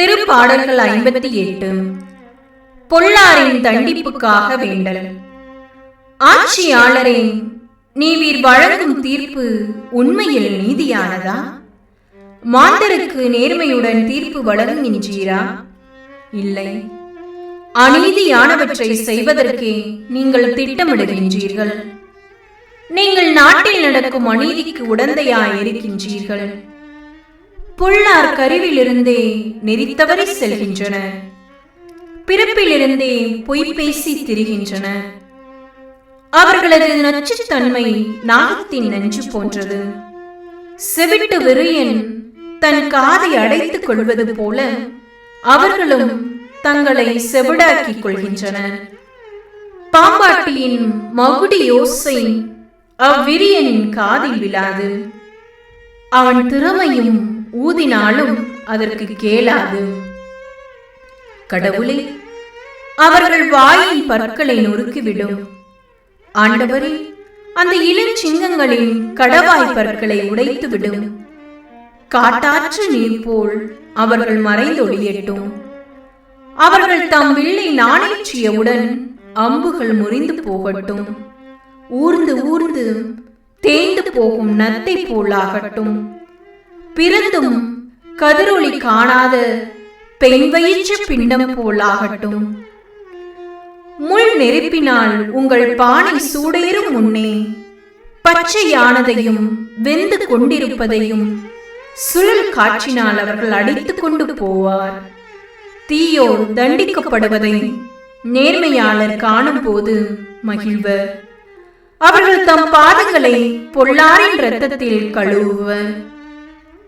திருப்பாடல்கள் ஐம்பத்தி எட்டு. பொள்ளாரின் தண்டிப்புக்காக வேண்டல். ஆட்சியாளரே நீவீர் வழங்கும் தீர்ப்பு உண்மையில் நீதியானதா? மாந்தருக்கு நேர்மையுடன் தீர்ப்பு வழங்குகின்றீரா? இல்லை. அநீதியானவற்றை செய்வதற்கே நீங்கள் திட்டமிடுகின்றீர்கள். நீங்கள் நாட்டில் நடக்கும் அநீதிக்கு உடந்தையாய் இருக்கின்றீர்கள். புல்லார் கருவிலிருந்தே நெறித்தவரை செல்கின்றன. பிறப்பிலிருந்தே பொய் பேசி திரிகின்றன. அவர்களது நச்சுத்தன்மை நாகத்தின் நஞ்சு போன்றது. செவிட்டு விரியன் தன் காதை அடைத்துக் கொள்வது போல அவர்களும் தங்களை செவிடாக்கிக் கொள்கின்றனர். பாம்பாட்டியின் மகுடி யோசை அவ்விரியனின் காதில் விழாது. அவன் திறமையும் ஊதினாலும் அதற்கு கேளாது. கடவுளே அவர்கள் வாயின் பற்களை நொறுக்கிவிடும். ஆண்டவரே அந்த இளஞ்சிங்கங்களின் கடவாய் பற்களை உடைத்துவிடும். காட்டாற்று நீர் போல் அவர்கள் மறைந்தொழியட்டும் அவர்கள் தம் வில்லை நாணேற்றியவுடன் அம்புகள் முறிந்து போகட்டும். ஊர்ந்து ஊர்ந்து தேய்ந்து போகும் நத்தை போலாகட்டும். பிறந்தும் கதிரொளி காணாத. பெண் வயிற்று பிண்டம் போலாகட்டும். முள் நெருப்பினால் உங்கள் பானை சூடேறும் முன்னே பச்சையானதையும் வெந்து கொண்டிருப்பதையும் சுழல் காற்றினால் அவர்கள் அடித்துக் கொண்டு போவார். தீயோர் தண்டிக்கப்படுவதை நேர்மையாளர் காணும் போது மகிழ்வர் அவர்கள் தம் பாதங்களை பொள்ளாரின் இரத்தத்தில் கழுவுவர்.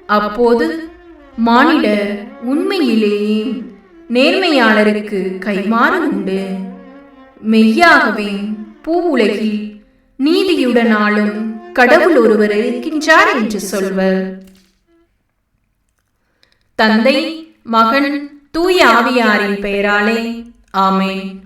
அப்போது மானிடர் உண்மையிலேயே நேர்மையாளருக்கு கைமாறு உண்டு மெய்யாகவே பூ உலகில் நீதியுடனாலும் கடவுள் ஒருவர் இருக்கின்றார் என்று சொல்வர். தந்தை மகன் தூய ஆவியாரின் பெயராலே. ஆமேன்.